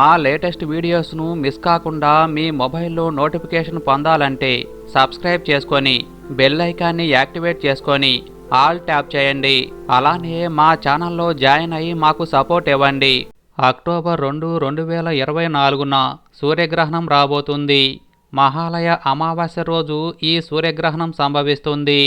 మా latest వీడియోస్ను miss కాకుండా మీ మొబైల్లో నోటిఫికేషన్ పొందాలంటే సబ్స్క్రైబ్ చేసుకొని బెల్ ఐకాన్ని యాక్టివేట్ చేసుకొని ఆల్ ట్యాప్ చేయండి. అలానే మా ఛానల్లో జాయిన్ అయ్యి మాకు సపోర్ట్ ఇవ్వండి. అక్టోబర్ రెండు రెండు వేల ఇరవై నాలుగున సూర్యగ్రహణం రాబోతుంది. మహాలయ అమావాస్య రోజు ఈ సూర్యగ్రహణం సంభవిస్తుంది.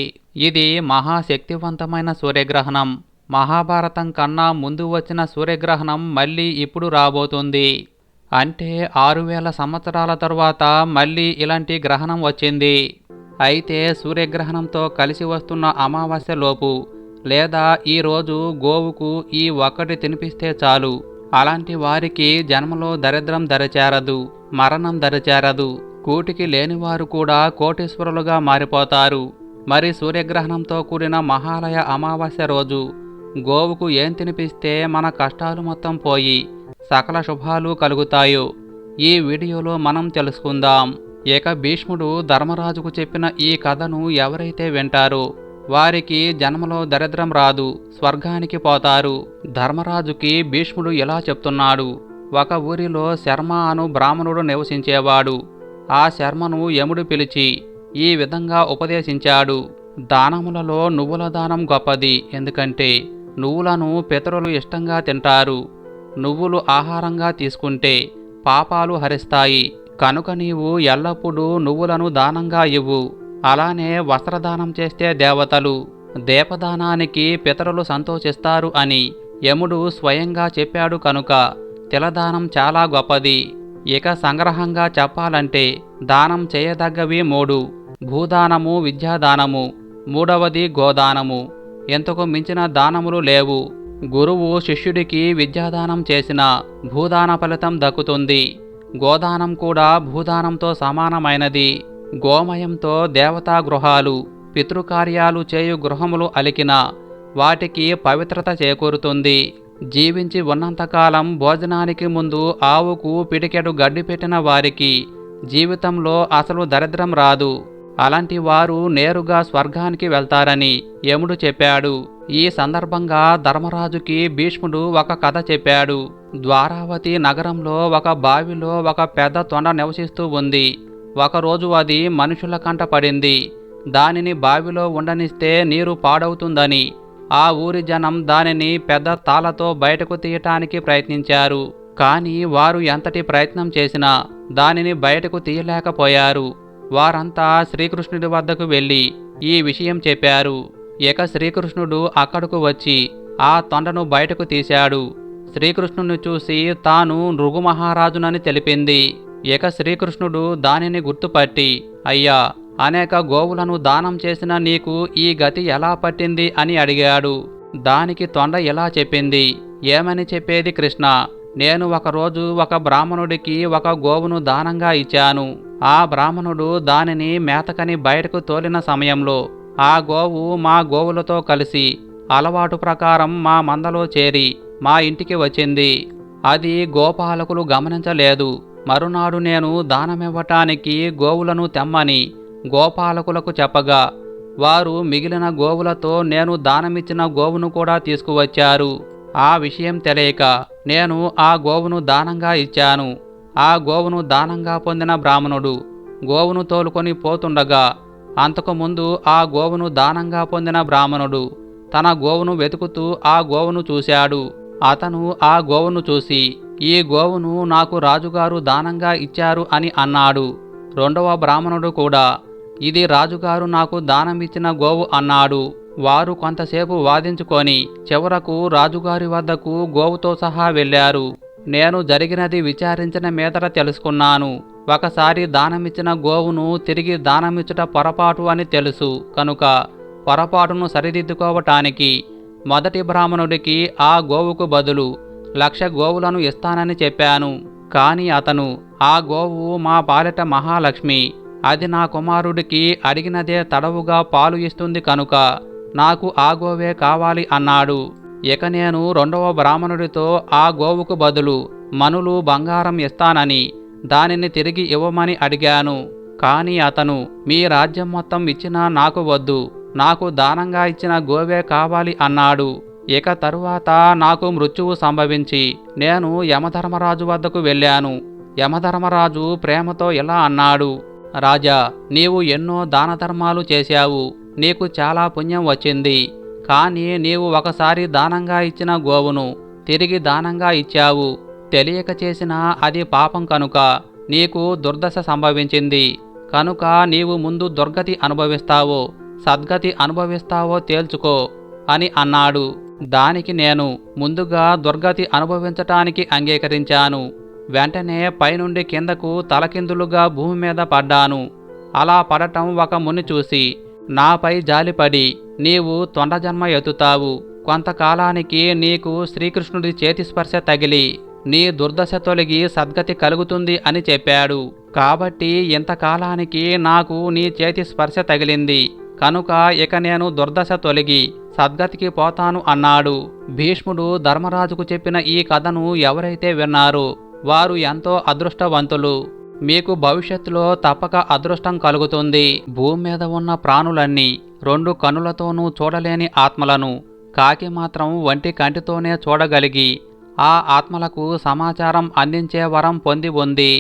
ఇది మహాశక్తివంతమైన సూర్యగ్రహణం. మహాభారతం కన్నా ముందు వచ్చిన సూర్యగ్రహణం మళ్ళీ ఇప్పుడు రాబోతుంది. అంటే ఆరు వేల సంవత్సరాల తరువాత మళ్ళీ ఇలాంటి గ్రహణం వచ్చింది. అయితే సూర్యగ్రహణంతో కలిసి వస్తున్న అమావాస్య లోపు లేదా ఈరోజు గోవుకు ఈ ఒక్కటి తినిపిస్తే చాలు. అలాంటి వారికి జన్మలో దరిద్రం దరిచేరదు మరణం దరిచేరదు. కూటికి లేనివారు కూడా కోటీశ్వరులుగా మారిపోతారు. మరి సూర్యగ్రహణంతో కూడిన మహాలయ అమావాస్య రోజు గోవుకు ఏం తినిపిస్తే మన కష్టాలు మొత్తం పోయి సకల శుభాలు కలుగుతాయో ఈ వీడియోలో మనం తెలుసుకుందాం. ఇక భీష్ముడు ధర్మరాజుకు చెప్పిన ఈ కథను ఎవరైతే వింటారో వారికి జన్మలో దరిద్రం రాదు స్వర్గానికి పోతారు. ధర్మరాజుకి భీష్ముడు ఇలా చెప్తున్నాడు. ఒక ఊరిలో శర్మ అను బ్రాహ్మణుడు నివసించేవాడు. ఆ శర్మను యముడు పిలిచి ఈ విధంగా ఉపదేశించాడు. దానములలో నువ్వుల దానం గొప్పది ఎందుకంటే నువ్వులను పితరులు ఇష్టంగా తింటారు. నువ్వులు ఆహారంగా తీసుకుంటే పాపాలు హరిస్తాయి. కనుక నీవు ఎల్లప్పుడూ నువ్వులను దానంగా ఇవ్వు. అలానే వస్త్రదానం చేస్తే దేవతలు దీపదానానికి పితరులు సంతోషిస్తారు అని యముడు స్వయంగా చెప్పాడు కనుక తిలదానం చాలా గొప్పది. ఇక సంగ్రహంగా చెప్పాలంటే దానం చేయదగ్గవి మూడు. భూదానము విద్యాదానము. మూడవది గోదానము. ఎంతకు మించిన దానములు లేవు. గురువు శిష్యుడికి విద్యాదానం చేసిన భూదాన ఫలితం దక్కుతుంది. గోదానం కూడా భూదానంతో సమానమైనది. గోమయంతో దేవతా గృహాలు పితృకార్యాలు చేయు గృహములు అలికిన వాటికి పవిత్రత చేకూరుతుంది. జీవించి ఉన్నంతకాలం భోజనానికి ముందు ఆవుకు పిడికెడు గడ్డి పెట్టిన వారికి జీవితంలో అసలు దరిద్రం రాదు. అలాంటి వారు నేరుగా స్వర్గానికి వెళ్తారని యముడు చెప్పాడు. ఈ సందర్భంగా ధర్మరాజుకి భీష్ముడు ఒక కథ చెప్పాడు. ద్వారావతి నగరంలో ఒక బావిలో ఒక పెద్ద తొండ నివసిస్తూ ఉంది. ఒకరోజు అది మనుషుల కంట పడింది. దానిని బావిలో ఉండనిస్తే నీరు పాడవుతుందని. ఆ ఊరి జనం దానిని పెద్ద తాళతో బయటకు తీయటానికి ప్రయత్నించారు. కానీ వారు ఎంతటి ప్రయత్నం చేసినా దానిని బయటకు తీయలేకపోయారు. వారంతా శ్రీకృష్ణుడి వద్దకు వెళ్ళి ఈ విషయం చెప్పారు. ఇక శ్రీకృష్ణుడు అక్కడకు వచ్చి ఆ తొండను బయటకు తీశాడు. శ్రీకృష్ణుని చూసి తాను నృగుమహారాజునని తెలిపింది. ఇక శ్రీకృష్ణుడు దానిని గుర్తుపట్టి అయ్యా అనేక గోవులను దానం చేసిన నీకు ఈ గతి ఎలా పట్టింది? అని అడిగాడు. దానికి తొండ ఇలా చెప్పింది ఏమని చెప్పేది కృష్ణ? నేను ఒకరోజు ఒక బ్రాహ్మణుడికి ఒక గోవును దానంగా ఇచ్చాను. ఆ బ్రాహ్మణుడు దానిని మేతకని బయటకు తోలిన సమయంలో ఆ గోవు మా గోవులతో కలిసి అలవాటు ప్రకారం మా మందలో చేరి మా ఇంటికి వచ్చింది. అది గోపాలకులు గమనించలేదు. మరునాడు నేను దానమివ్వటానికి గోవులను తెమ్మని గోపాలకులకు చెప్పగా వారు మిగిలిన గోవులతో నేను దానమిచ్చిన గోవును కూడా తీసుకువచ్చారు. ఆ విషయం తెలియక నేను ఆ గోవును దానంగా ఇచ్చాను. ఆ గోవును దానంగా పొందిన బ్రాహ్మణుడు గోవును తోలుకొని పోతుండగా అంతకుముందు ఆ గోవును దానంగా పొందిన బ్రాహ్మణుడు తన గోవును వెతుకుతూ ఆ గోవును చూశాడు. అతను ఆ గోవును చూసి ఈ గోవును నాకు రాజుగారు దానంగా ఇచ్చారు అని అన్నాడు. రెండవ బ్రాహ్మణుడు కూడా ఇది రాజుగారు నాకు దానమిచ్చిన గోవు అన్నాడు. వారు కొంతసేపు వాదించుకొని చివరకు రాజుగారి వద్దకు గోవుతో సహా వెళ్ళారు. నేను జరిగినది విచారించిన మీదట తెలుసుకున్నాను. ఒకసారి దానమిచ్చిన గోవును తిరిగి దానమిచ్చుట పొరపాటు అని తెలుసు. కనుక పొరపాటును సరిదిద్దుకోవటానికి మొదటి బ్రాహ్మణుడికి ఆ గోవుకు బదులు లక్ష గోవులను ఇస్తానని చెప్పాను. కాని అతను ఆ గోవు మా పాలిట మహాలక్ష్మి అది నా కుమారుడికి అడిగినదే తడవుగా పాలు ఇస్తుంది కనుక నాకు ఆ గోవే కావాలి అన్నాడు. ఇక నేను రెండవ బ్రాహ్మణుడితో ఆ గోవుకు బదులు మనులు బంగారం ఇస్తానని దానిని తిరిగి ఇవ్వమని అడిగాను. కానీ అతను మీ రాజ్యం మొత్తం ఇచ్చినా నాకు వద్దు. నాకు దానంగా ఇచ్చిన గోవే కావాలి అన్నాడు. ఇక తరువాత నాకు మృత్యువు సంభవించి నేను యమధర్మరాజు వద్దకు వెళ్ళాను. యమధర్మరాజు ప్రేమతో ఇలా అన్నాడు. రాజా నీవు ఎన్నో దాన ధర్మాలు చేశావు. నీకు చాలా పుణ్యం వచ్చింది. కానీ నీవు ఒకసారి దానంగా ఇచ్చిన గోవును తిరిగి దానంగా ఇచ్చావు. తెలియక చేసిన అది పాపం కనుక నీకు దుర్దశ సంభవించింది. కనుక నీవు ముందు దుర్గతి అనుభవిస్తావో సద్గతి అనుభవిస్తావో తేల్చుకో అని అన్నాడు. దానికి నేను ముందుగా దుర్గతి అనుభవించటానికి అంగీకరించాను. వెంటనే పైనుండి కిందకు తలకిందులుగా భూమి మీద పడ్డాను. అలా పడటం ఒక ముని చూసి నాపై జాలిపడి నీవు తొండజన్మ ఎత్తుతావు. కొంతకాలానికి నీకు శ్రీకృష్ణుడి చేతి స్పర్శ తగిలి నీ దుర్దశ తొలగి సద్గతి కలుగుతుంది అని చెప్పాడు. కాబట్టి ఇంతకాలానికి నాకు నీ చేతి స్పర్శ తగిలింది. కనుక ఇక నేను దుర్దశ తొలగి సద్గతికి పోతాను అన్నాడు. భీష్ముడు ధర్మరాజుకు చెప్పిన ఈ కథను ఎవరైతే విన్నారో వారు ఎంతో అదృష్టవంతులు. మీకు భవిష్యత్తులో తప్పక అదృష్టం కలుగుతుంది. భూమి మీద ఉన్న ప్రాణులన్నీ రెండు కనులతోనూ చూడలేని ఆత్మలను కాకి మాత్రం వంటి కంటితోనే చూడగలిగి ఆ ఆత్మలకు సమాచారం అందించే వరం పొంది ఉంది.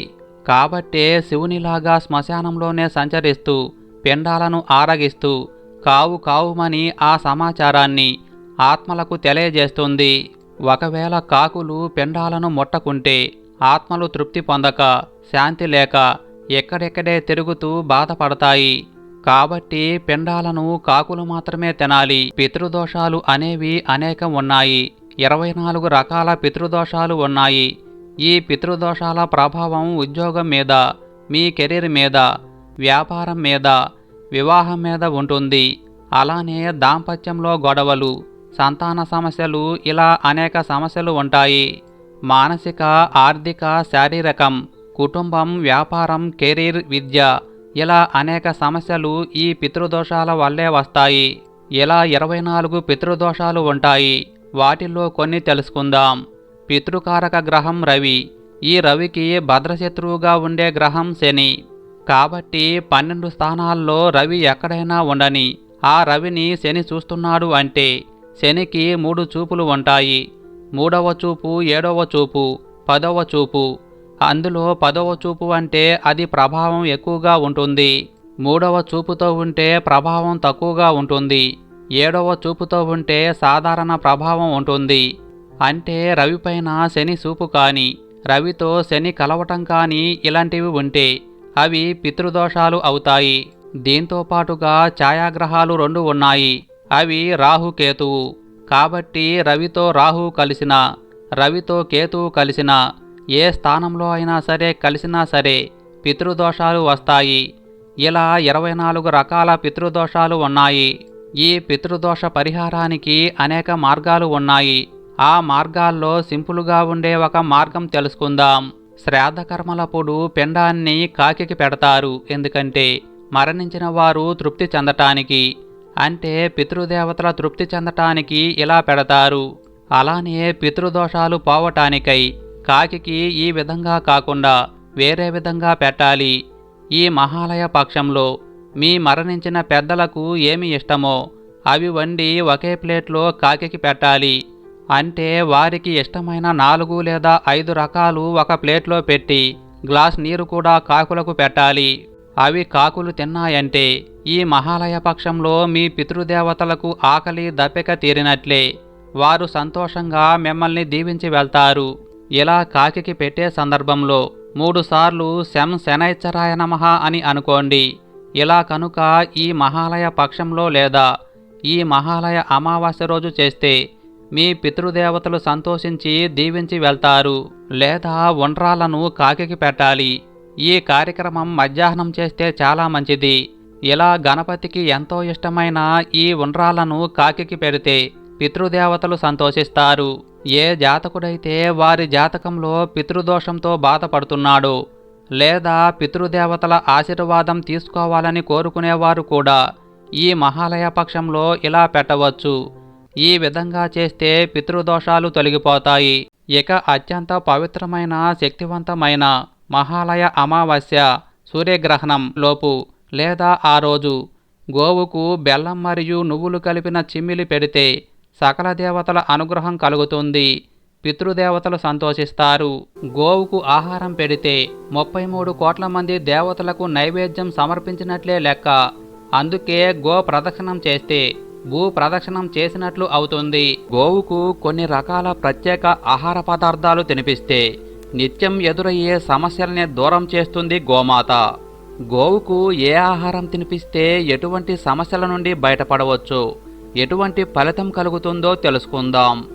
కాబట్టే శివునిలాగా శ్మశానంలోనే సంచరిస్తూ పిండాలను ఆరగిస్తూ కావు కావుమని ఆ సమాచారాన్ని ఆత్మలకు తెలియజేస్తుంది. ఒకవేళ కాకులు పిండాలను ముట్టకుంటే ఆత్మలు తృప్తి పొందక శాంతి లేక ఎక్కడెక్కడే తిరుగుతూ బాధపడతాయి. కాబట్టి పిండాలను కాకులు మాత్రమే తినాలి. పితృదోషాలు అనేవి అనేకం ఉన్నాయి. ఇరవై నాలుగు రకాల పితృదోషాలు ఉన్నాయి. ఈ పితృదోషాల ప్రభావం ఉద్యోగం మీద మీ కెరీర్ మీద వ్యాపారం మీద వివాహం మీద ఉంటుంది. అలానే దాంపత్యంలో గొడవలు సంతాన సమస్యలు ఇలా అనేక సమస్యలు ఉంటాయి. మానసిక ఆర్థిక శారీరకం కుటుంబం వ్యాపారం కెరీర్ విద్య ఇలా అనేక సమస్యలు ఈ పితృదోషాల వల్లే వస్తాయి. ఇలా ఇరవై నాలుగు పితృదోషాలు ఉంటాయి. వాటిల్లో కొన్ని తెలుసుకుందాం. పితృకారక గ్రహం రవి. ఈ రవికి భద్రశత్రువుగా ఉండే గ్రహం శని. కాబట్టి పన్నెండు స్థానాల్లో రవి ఎక్కడైనా ఉండని ఆ రవిని శని చూస్తున్నాడు అంటే శనికి మూడు చూపులు ఉంటాయి. మూడవ చూపు ఏడవ చూపు పదవ చూపు అందులో పదవ చూపు అంటే అది ప్రభావం ఎక్కువగా ఉంటుంది. మూడవ చూపుతో ఉంటే ప్రభావం తక్కువగా ఉంటుంది. ఏడవ చూపుతో ఉంటే సాధారణ ప్రభావం ఉంటుంది. అంటే రవిపైన శని చూపు కానీ రవితో శని కలవటం కానీ ఇలాంటివి ఉంటే అవి పితృదోషాలు అవుతాయి. దీంతో పాటుగా ఛాయాగ్రహాలు రెండు ఉన్నాయి. అవి రాహుకేతువు కాబట్టి రవితో రాహు కలిసిన రవితో కేతువు కలిసిన ఏ స్థానంలో అయినా సరే కలిసినా సరే పితృదోషాలు వస్తాయి. ఇలా ఇరవై నాలుగు రకాల పితృదోషాలు ఉన్నాయి. ఈ పితృదోష పరిహారానికి అనేక మార్గాలు ఉన్నాయి. ఆ మార్గాల్లో సింపుల్గా ఉండే ఒక మార్గం తెలుసుకుందాం. శ్రాద్ధకర్మలప్పుడు పిండాన్ని కాకికి పెడతారు. ఎందుకంటే మరణించిన వారు తృప్తి చెందటానికి అంటే పితృదేవతల తృప్తి చెందటానికి ఇలా పెడతారు. అలానే పితృదోషాలు పోవటానికై కాకికి ఈ విధంగా కాకుండా వేరే విధంగా పెట్టాలి. ఈ మహాలయ పక్షంలో మీ మరణించిన పెద్దలకు ఏమి ఇష్టమో అవి వండి ఒకే ప్లేట్లో కాకికి పెట్టాలి. అంటే వారికి ఇష్టమైన నాలుగు లేదా ఐదు రకాలు ఒక ప్లేట్లో పెట్టి గ్లాస్ నీరు కూడా కాకులకు పెట్టాలి. అవి కాకులు తిన్నాయంటే ఈ మహాలయ పక్షంలో మీ పితృదేవతలకు ఆకలి దప్పిక తీరినట్లే. వారు సంతోషంగా మిమ్మల్ని దీవించి వెళ్తారు. ఇలా కాకికి పెట్టే సందర్భంలో మూడుసార్లు శం శనైచ్చరాయ నమః అని అనుకోండి. ఇలా కనుక ఈ మహాలయ పక్షంలో లేదా ఈ మహాలయ అమావాస్య రోజు చేస్తే మీ పితృదేవతలు సంతోషించి దీవించి వెళ్తారు లేదా ఉండ్రాలను కాకికి పెట్టాలి. ఈ కార్యక్రమం మధ్యాహ్నం చేస్తే చాలా మంచిది. ఇలా గణపతికి ఎంతో ఇష్టమైన ఈ ఉండ్రాలను కాకికి పెడితే పితృదేవతలు సంతోషిస్తారు. ఏ జాతకుడైతే వారి జాతకంలో పితృదోషంతో బాధపడుతున్నాడో లేదా పితృదేవతల ఆశీర్వాదం తీసుకోవాలని కోరుకునేవారు కూడా ఈ మహాలయ పక్షంలో ఇలా పెట్టవచ్చు. ఈ విధంగా చేస్తే పితృదోషాలు తొలగిపోతాయి. ఇక అత్యంత పవిత్రమైన శక్తివంతమైన మహాలయ అమావాస్య సూర్యగ్రహణం లోపు లేదా ఆ రోజు గోవుకు బెల్లం మరియు నువ్వులు కలిపిన చిమ్మిలి పెడితే సకల దేవతల అనుగ్రహం కలుగుతుంది. పితృదేవతలు సంతోషిస్తారు. గోవుకు ఆహారం పెడితే ముప్పై మూడు కోట్ల మంది దేవతలకు నైవేద్యం సమర్పించినట్లే లెక్క. అందుకే గో ప్రదక్షిణం చేస్తే భూ ప్రదక్షిణం చేసినట్లు అవుతుంది. గోవుకు కొన్ని రకాల ప్రత్యేక ఆహార పదార్థాలు తినిపిస్తే నిత్యం ఎదురయ్యే సమస్యల్ని దూరం చేస్తుంది గోమాత. గోవుకు ఏ ఆహారం తినిపిస్తే ఎటువంటి సమస్యల నుండి బయటపడవచ్చు? ఎటువంటి ఫలితం కలుగుతుందో తెలుసుకుందాం.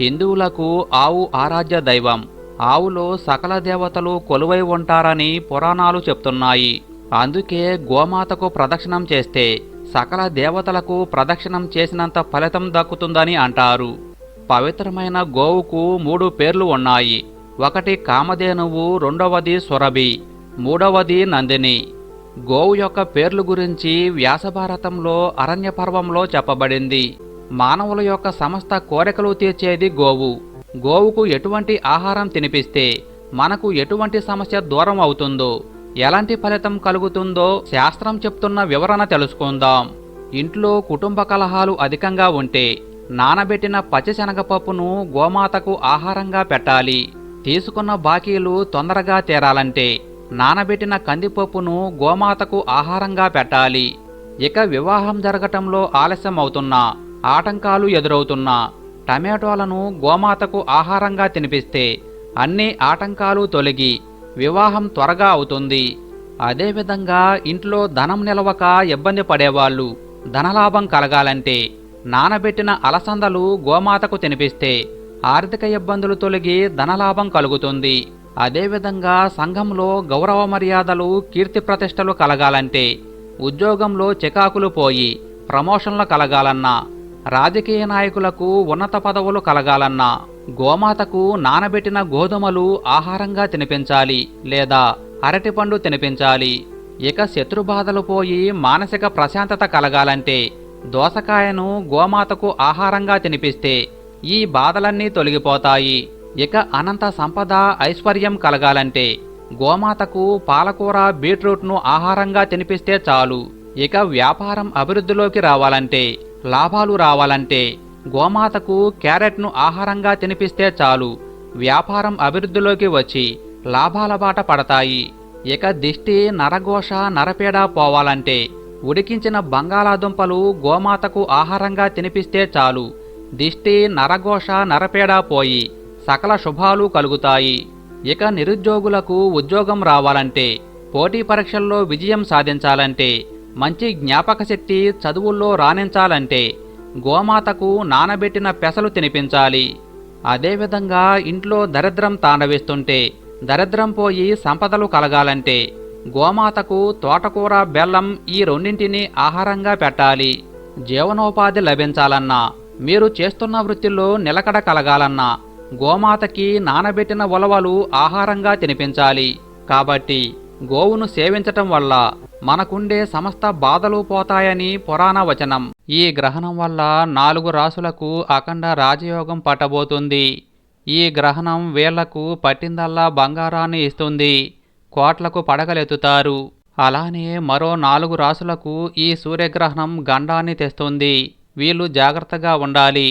హిందువులకు ఆవు ఆరాధ్య దైవం. ఆవులో సకల దేవతలు కొలువై ఉంటారని పురాణాలు చెప్తున్నాయి. అందుకే గోమాతకు ప్రదక్షిణం చేస్తే సకల దేవతలకు ప్రదక్షిణం చేసినంత ఫలితం దక్కుతుందని అంటారు. పవిత్రమైన గోవుకు మూడు పేర్లు ఉన్నాయి. ఒకటి కామధేనువు రెండవది సురభి మూడవది నందిని. గోవు యొక్క పేర్లు గురించి వ్యాసభారతంలో అరణ్య పర్వంలో చెప్పబడింది. మానవుల యొక్క సమస్త కోరికలు తీర్చేది గోవు. గోవుకు ఎటువంటి ఆహారం తినిపిస్తే మనకు ఎటువంటి సమస్య దూరం అవుతుందో ఎలాంటి ఫలితం కలుగుతుందో శాస్త్రం చెప్తున్న వివరణ తెలుసుకుందాం. ఇంట్లో కుటుంబ కలహాలు అధికంగా ఉంటే నానబెట్టిన పచ్చిశనగపప్పును గోమాతకు ఆహారంగా పెట్టాలి. తీసుకున్న బాకీలు తొందరగా తీరాలంటే నానబెట్టిన కందిపప్పును గోమాతకు ఆహారంగా పెట్టాలి. ఇక వివాహం జరగటంలో ఆలస్యం అవుతున్నా ఆటంకాలు ఎదురవుతున్నా టమాటోలను గోమాతకు ఆహారంగా తినిపిస్తే అన్ని ఆటంకాలు తొలగి వివాహం త్వరగా అవుతుంది. అదేవిధంగా ఇంట్లో ధనం నిలవక ఇబ్బంది పడేవాళ్ళు ధనలాభం కలగాలంటే నానబెట్టిన అలసందలు గోమాతకు తినిపిస్తే ఆర్థిక ఇబ్బందులు తొలగి ధనలాభం కలుగుతుంది. అదేవిధంగా సంఘంలో గౌరవ మర్యాదలు కీర్తి ప్రతిష్టలు కలగాలంటే ఉద్యోగంలో చికాకులు పోయి ప్రమోషన్లు కలగాలన్నా రాజకీయ నాయకులకు ఉన్నత పదవులు కలగాలన్నా గోమాతకు నానబెట్టిన గోధుమలు ఆహారంగా తినిపించాలి లేదా అరటిపండు తినిపించాలి. ఇక శత్రుబాధలు పోయి మానసిక ప్రశాంతత కలగాలంటే దోసకాయను గోమాతకు ఆహారంగా తినిపిస్తే ఈ బాధలన్నీ తొలగిపోతాయి. ఇక అనంత సంపద ఐశ్వర్యం కలగాలంటే గోమాతకు పాలకూర బీట్రూట్ను ఆహారంగా తినిపిస్తే చాలు. ఇక వ్యాపారం అభివృద్ధిలోకి రావాలంటే లాభాలు రావాలంటే గోమాతకు క్యారెట్ను ఆహారంగా తినిపిస్తే చాలు. వ్యాపారం అభివృద్ధిలోకి వచ్చి లాభాల బాట పడతాయి. ఇక దిష్టి నరఘోష నరపేడ పోవాలంటే ఉడికించిన బంగాళాదుంపలు గోమాతకు ఆహారంగా తినిపిస్తే చాలు. దిష్టి నరఘోష నరపేడ పోయి సకల శుభాలు కలుగుతాయి. ఇక నిరుద్యోగులకు ఉద్యోగం రావాలంటే పోటీ పరీక్షల్లో విజయం సాధించాలంటే మంచి జ్ఞాపక శక్తి చదువుల్లో రాణించాలంటే గోమాతకు నానబెట్టిన పెసలు తినిపించాలి. అదేవిధంగా ఇంట్లో దరిద్రం తాండవిస్తుంటే దరిద్రం పోయి సంపదలు కలగాలంటే గోమాతకు తోటకూర బెల్లం ఈ రెండింటిని ఆహారంగా పెట్టాలి. జీవనోపాధి లభించాలన్నా మీరు చేస్తున్న వృత్తిలో నిలకడ కలగాలన్నా గోమాతకి నానబెట్టిన ఉలవలు ఆహారంగా తినిపించాలి. కాబట్టి గోవును సేవించటం వల్ల మనకుండే సమస్త బాధలు పోతాయని పురాణ వచనం. ఈ గ్రహణం వల్ల నాలుగు రాసులకు అఖండ రాజయోగం పట్టబోతుంది. ఈ గ్రహణం వీళ్ళకు పట్టిందల్లా బంగారాన్ని ఇస్తుంది. కోట్లకు పడగలెత్తుతారు. అలానే మరో నాలుగు రాసులకు ఈ సూర్యగ్రహణం గండాన్ని తెస్తుంది. వీళ్ళు జాగ్రత్తగా ఉండాలి.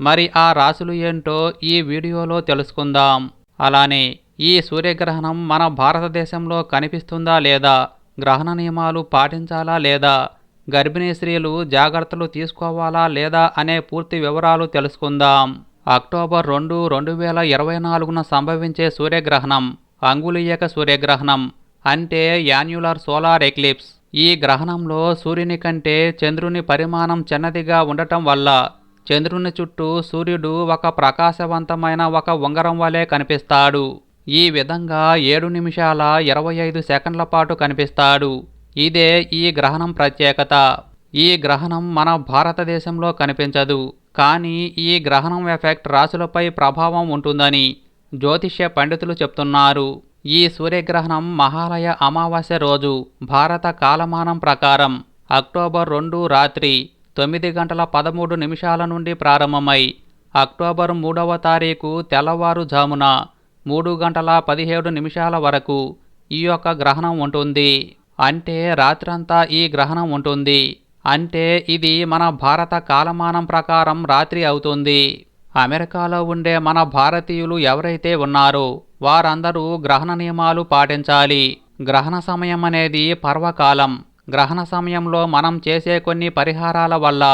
మరి ఆ రాశులు ఏంటో ఈ వీడియోలో తెలుసుకుందాం. అలానే ఈ సూర్యగ్రహణం మన భారతదేశంలో కనిపిస్తుందా లేదా? గ్రహణ నియమాలు పాటించాలా లేదా? గర్భిణీ స్త్రీలు జాగ్రత్తలు తీసుకోవాలా లేదా అనే పూర్తి వివరాలు తెలుసుకుందాం. అక్టోబర్ రెండు రెండు వేల ఇరవై నాలుగున సంభవించే సూర్యగ్రహణం అంగుళీయక సూర్యగ్రహణం అంటే యాన్యులర్ సోలార్ ఎక్లిప్స్. ఈ గ్రహణంలో సూర్యుని కంటే చంద్రుని పరిమాణం చిన్నదిగా ఉండటం వల్ల చంద్రుని చుట్టూ సూర్యుడు ఒక ప్రకాశవంతమైన ఒక ఉంగరం వలె కనిపిస్తాడు. ఈ విధంగా ఏడు నిమిషాల ఇరవై ఐదు సెకండ్ల పాటు కనిపిస్తాడు. ఇదే ఈ గ్రహణం ప్రత్యేకత. ఈ గ్రహణం మన భారతదేశంలో కనిపించదు. కానీ ఈ గ్రహణం ఎఫెక్ట్ రాశులపై ప్రభావం ఉంటుందని జ్యోతిష్య పండితులు చెప్తున్నారు. ఈ సూర్యగ్రహణం మహాలయ అమావాస్య రోజు భారత కాలమానం ప్రకారం అక్టోబర్ రెండు రాత్రి తొమ్మిది గంటల పదమూడు నిమిషాల నుండి ప్రారంభమై అక్టోబర్ మూడవ తారీఖు తెల్లవారుజామున మూడు గంటల పదిహేడు నిమిషాల వరకు ఈ యొక్క గ్రహణం ఉంటుంది. అంటే రాత్రంతా ఈ గ్రహణం ఉంటుంది. అంటే ఇది మన భారత కాలమానం ప్రకారం రాత్రి అవుతుంది. అమెరికాలో ఉండే మన భారతీయులు ఎవరైతే ఉన్నారో వారందరూ గ్రహణ నియమాలు పాటించాలి. గ్రహణ సమయం అనేది పర్వకాలం. గ్రహణ సమయంలో మనం చేసే కొన్ని పరిహారాల వల్ల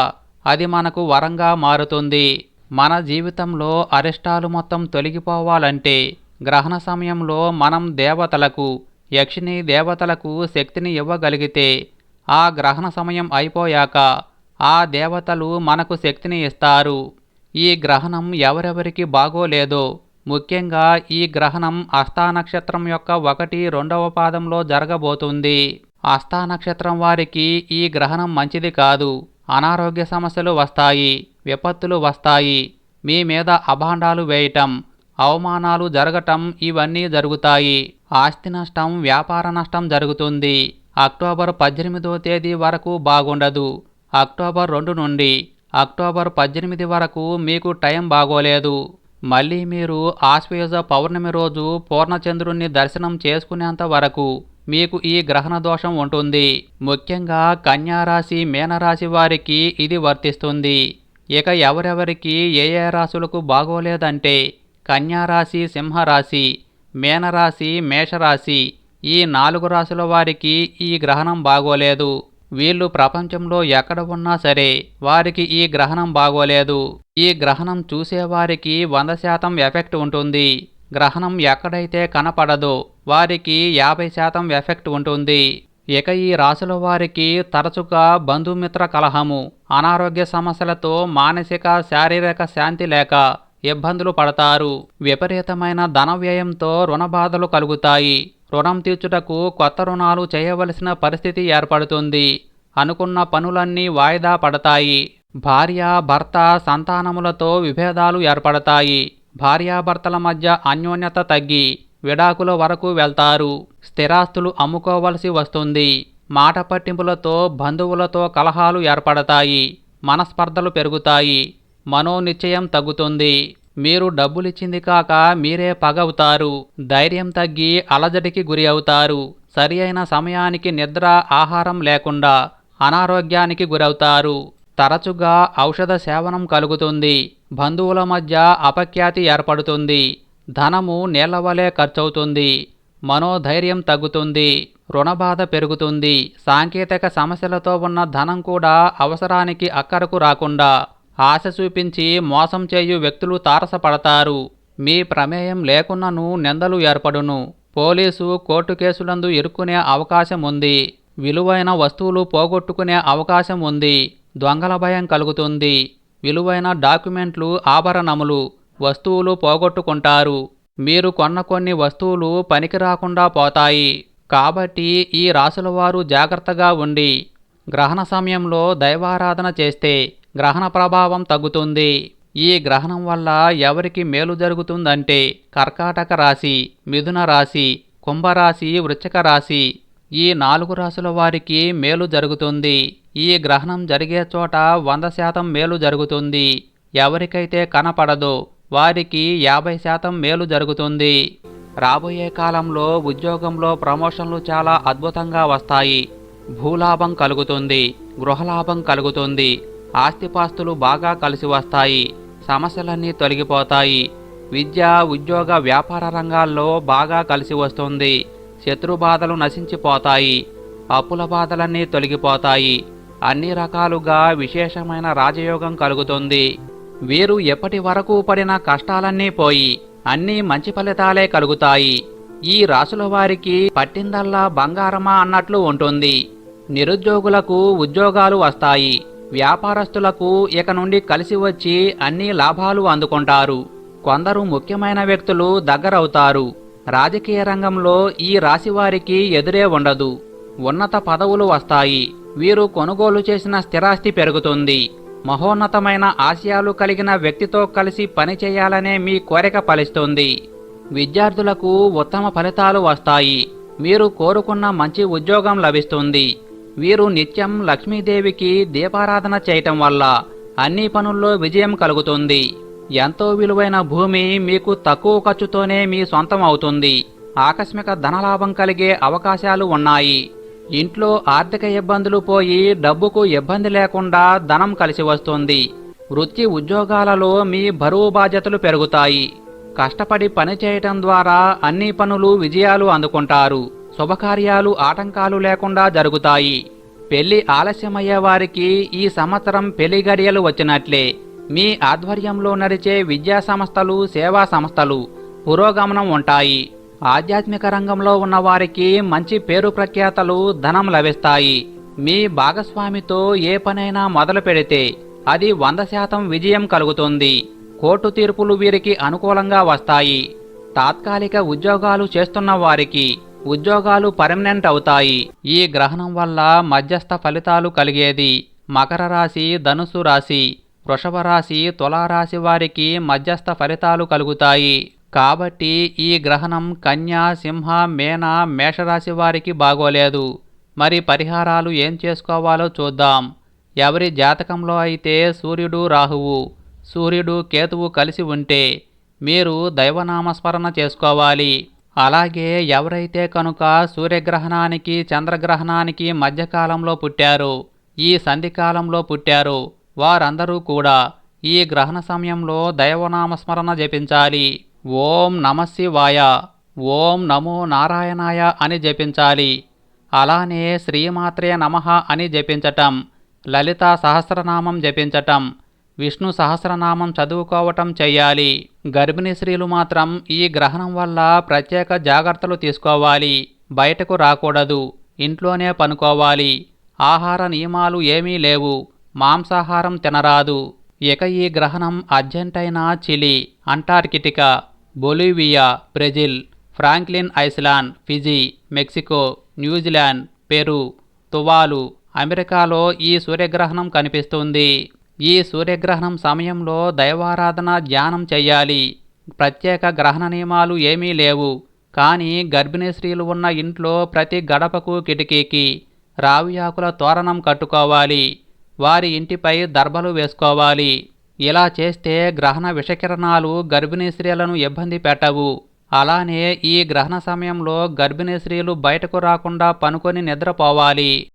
అది మనకు వరంగా మారుతుంది. మన జీవితంలో అరిష్టాలు మొత్తం తొలగిపోవాలంటే గ్రహణ సమయంలో మనం దేవతలకు యక్షిని దేవతలకు శక్తిని ఇవ్వగలిగితే ఆ గ్రహణ సమయం అయిపోయాక ఆ దేవతలు మనకు శక్తిని ఇస్తారు. ఈ గ్రహణం ఎవరెవరికి బాగోలేదో ముఖ్యంగా ఈ గ్రహణం అస్థా నక్షత్రం యొక్క ఒకటి రెండవ పాదంలో జరగబోతుంది. అస్థా నక్షత్రం వారికి ఈ గ్రహణం మంచిది కాదు. అనారోగ్య సమస్యలు వస్తాయి విపత్తులు వస్తాయి. మీ మీద అభాండాలు వేయటం అవమానాలు జరగటం ఇవన్నీ జరుగుతాయి. ఆస్తి నష్టం వ్యాపార నష్టం జరుగుతుంది. అక్టోబర్ పద్దెనిమిదో తేదీ వరకు బాగుండదు. అక్టోబర్ రెండు నుండి అక్టోబర్ పద్దెనిమిది వరకు మీకు టైం బాగోలేదు. మళ్ళీ మీరు ఆశ్వేజ పౌర్ణమి రోజు పూర్ణచంద్రుణ్ణి దర్శనం చేసుకునేంత వరకు మీకు ఈ గ్రహణ దోషం ఉంటుంది. ముఖ్యంగా కన్యారాశి మీనరాశి వారికి ఇది వర్తిస్తుంది. ఇక ఎవరెవరికి ఏ ఏ రాశులకు బాగోలేదంటే కన్యారాశి సింహరాశి మీనరాశి మేషరాశి ఈ నాలుగు రాశుల వారికి ఈ గ్రహణం బాగోలేదు. వీళ్ళు ప్రపంచంలో ఎక్కడ ఉన్నా సరే వారికి ఈ గ్రహణం బాగోలేదు. ఈ గ్రహణం చూసేవారికి వంద శాతం ఎఫెక్ట్ ఉంటుంది. గ్రహణం ఎక్కడైతే కనపడదో వారికి యాభై శాతం ఎఫెక్ట్ ఉంటుంది. ఇక ఈ రాశుల వారికి తరచుగా బంధుమిత్ర కలహము అనారోగ్య సమస్యలతో మానసిక శారీరక శాంతి లేక ఇబ్బందులు పడతారు. విపరీతమైన ధన వ్యయంతో రుణబాధలు కలుగుతాయి. రుణం తీర్చుటకు కొత్త రుణాలు చేయవలసిన పరిస్థితి ఏర్పడుతుంది. అనుకున్న పనులన్నీ వాయిదా పడతాయి. భార్య భర్త సంతానములతో విభేదాలు ఏర్పడతాయి. భార్యాభర్తల మధ్య అన్యోన్యత తగ్గి విడాకుల వరకు వెళ్తారు. స్థిరాస్తులు అమ్ముకోవలసి వస్తుంది. మాట పట్టింపులతో బంధువులతో కలహాలు ఏర్పడతాయి. మనస్పర్ధలు పెరుగుతాయి. మనోనిశ్చయం తగ్గుతుంది. మీరు డబ్బులిచ్చింది కాక మీరే పగవుతారు. ధైర్యం తగ్గి అలజడికి గురి అవుతారు. సరి అయిన సమయానికి నిద్ర ఆహారం లేకుండా అనారోగ్యానికి గురవుతారు. తరచుగా ఔషధ సేవనం కలుగుతుంది. బంధువుల మధ్య అపఖ్యాతి ఏర్పడుతుంది. ధనము నీళ్ళవలే ఖర్చవుతుంది. మనోధైర్యం తగ్గుతుంది. రుణబాధ పెరుగుతుంది. సాంకేతిక సమస్యలతో ఉన్న ధనం కూడా అవసరానికి అక్కరకు రాకుండా ఆశ చూపించి మోసం చేయు వ్యక్తులు తారసపడతారు. మీ ప్రమేయం లేకున్నను నిందలు ఏర్పడును. పోలీసు కోర్టు కేసులందు ఇరుక్కునే అవకాశం ఉంది. విలువైన వస్తువులు పోగొట్టుకునే అవకాశం ఉంది. దొంగల భయం కలుగుతుంది. విలువైన డాక్యుమెంట్లు ఆభరణములు వస్తువులు పోగొట్టుకుంటారు. మీరు కొన్న కొన్ని వస్తువులు పనికి రాకుండా పోతాయి. కాబట్టి ఈ రాసుల వారు జాగ్రత్తగా ఉండి గ్రహణ సమయంలో దైవారాధన చేస్తే గ్రహణ ప్రభావం తగ్గుతుంది. ఈ గ్రహణం వల్ల ఎవరికి మేలు జరుగుతుందంటే కర్కాటక రాశి మిథున రాశి కుంభరాశి వృశ్చిక రాశి ఈ నాలుగు రాశుల వారికి మేలు జరుగుతుంది. ఈ గ్రహణం జరిగే చోట వంద శాతం మేలు జరుగుతుంది. ఎవరికైతే కనపడదు వారికి యాభై శాతం మేలు జరుగుతుంది. రాబోయే కాలంలో ఉద్యోగంలో ప్రమోషన్లు చాలా అద్భుతంగా వస్తాయి. భూలాభం కలుగుతుంది గృహలాభం కలుగుతుంది ఆస్తిపాస్తులు బాగా కలిసి వస్తాయి సమస్యలన్నీ తొలగిపోతాయి. విద్య ఉద్యోగ వ్యాపార రంగాల్లో బాగా కలిసి వస్తుంది. శత్రుబాధలు నశించిపోతాయి అప్పుల బాధలన్నీ తొలగిపోతాయి. అన్ని రకాలుగా విశేషమైన రాజయోగం కలుగుతుంది. వీరు ఎప్పటి వరకు పడిన కష్టాలన్నీ పోయి అన్నీ మంచి ఫలితాలే కలుగుతాయి. ఈ రాసుల వారికి పట్టిందల్లా బంగారమా అన్నట్లు ఉంటుంది. నిరుద్యోగులకు ఉద్యోగాలు వస్తాయి. వ్యాపారస్తులకు ఇక నుండి కలిసి వచ్చి అన్ని లాభాలు అందుకుంటారు. కొందరు ముఖ్యమైన వ్యక్తులు దగ్గరవుతారు. రాజకీయ రంగంలో ఈ రాశి వారికి ఎదురే ఉండదు. ఉన్నత పదవులు వస్తాయి. వీరు కొనుగోలు చేసిన స్థిరాస్తి పెరుగుతుంది. మహోన్నతమైన ఆశయాలు కలిగిన వ్యక్తితో కలిసి పనిచేయాలనే మీ కోరిక ఫలిస్తుంది. విద్యార్థులకు ఉత్తమ ఫలితాలు వస్తాయి. మీరు కోరుకున్న మంచి ఉద్యోగం లభిస్తుంది. వీరు నిత్యం లక్ష్మీదేవికి దీపారాధన చేయటం వల్ల అన్ని పనుల్లో విజయం కలుగుతుంది. ఎంతో విలువైన భూమి మీకు తక్కువ ఖర్చుతోనే మీ సొంతం అవుతుంది. ఆకస్మిక ధనలాభం కలిగే అవకాశాలు ఉన్నాయి. ఇంట్లో ఆర్థిక ఇబ్బందులు పోయి డబ్బుకు ఇబ్బంది లేకుండా ధనం కలిసి వస్తుంది. వృత్తి ఉద్యోగాలలో మీ బరువు బాధ్యతలు పెరుగుతాయి. కష్టపడి పని చేయటం ద్వారా అన్ని పనులు విజయాలు అందుకుంటారు. శుభకార్యాలు ఆటంకాలు లేకుండా జరుగుతాయి. పెళ్ళి ఆలస్యమయ్యే వారికి ఈ సంవత్సరం పెళ్ళి గడియలు వచ్చినట్లే. మీ ఆధ్వర్యంలో నడిచే విద్యా సంస్థలు సేవా సంస్థలు పురోగమనం ఉంటాయి. ఆధ్యాత్మిక రంగంలో ఉన్నవారికి మంచి పేరు ప్రఖ్యాతలు ధనం లభిస్తాయి. మీ భాగస్వామితో ఏ పనైనా మొదలు పెడితే అది వంద శాతం విజయం కలుగుతుంది. కోర్టు తీర్పులు వీరికి అనుకూలంగా వస్తాయి. తాత్కాలిక ఉద్యోగాలు చేస్తున్న వారికి ఉద్యోగాలు పర్మనెంట్ అవుతాయి. ఈ గ్రహణం వల్ల మధ్యస్థ ఫలితాలు కలిగేది మకర రాశి ధనుసు రాశి. వృషభ రాశి తులారాశి వారికి మధ్యస్థ ఫలితాలు కలుగుతాయి. కాబట్టి ఈ గ్రహణం కన్యా సింహ మేన మేషరాశి వారికి బాగోలేదు. మరి పరిహారాలు ఏం చేసుకోవాలో చూద్దాం. ఎవరి జాతకంలో అయితే సూర్యుడు రాహువు సూర్యుడు కేతువు కలిసి ఉంటే మీరు దైవనామస్మరణ చేసుకోవాలి. అలాగే ఎవరైతే కనుక సూర్యగ్రహణానికి చంద్రగ్రహణానికి మధ్యకాలంలో పుట్టారో ఈ సంధికాలంలో పుట్టారు వారందరూ కూడా ఈ గ్రహణ సమయంలో దైవనామస్మరణ జపించాలి. ఓం నమశివాయ ఓం నమో నారాయణాయ అని జపించాలి. అలానే శ్రీమాత్రే నమః అని జపించటం లలిత సహస్రనామం జపించటం విష్ణు సహస్రనామం చదువుకోవటం చెయ్యాలి. గర్భిణీ స్త్రీలు మాత్రం ఈ గ్రహణం వల్ల ప్రత్యేక జాగ్రత్తలు తీసుకోవాలి. బయటకు రాకూడదు ఇంట్లోనే పనుకోవాలి. ఆహార నియమాలు ఏమీ లేవు. మాంసాహారం తినరాదు. ఇక ఈ గ్రహణం Argentina Chile Antarctica Bolivia Brazil Franklin Iceland Fiji Mexico New Zealand Peru Tuvalu అమెరికాలో ఈ సూర్యగ్రహణం కనిపిస్తుంది. ఈ సూర్యగ్రహణం సమయంలో దైవారాధన ధ్యానం చెయ్యాలి. ప్రత్యేక గ్రహణ నియమాలు ఏమీ లేవు. కానీ గర్భిణీ స్త్రీలు ఉన్న ఇంట్లో ప్రతి గడపకు కిటికీకి రావి ఆకుల తోరణం కట్టుకోవాలి. వారి ఇంటిపై దర్భలు వేసుకోవాలి. ఇలా చేస్తే గ్రహణ విషకిరణాలు గర్భిణీ స్త్రీలను ఇబ్బంది పెట్టవు. అలానే ఈ గ్రహణ సమయంలో గర్భిణీ స్త్రీలు బయటకు రాకుండా పనుకొని నిద్రపోవాలి.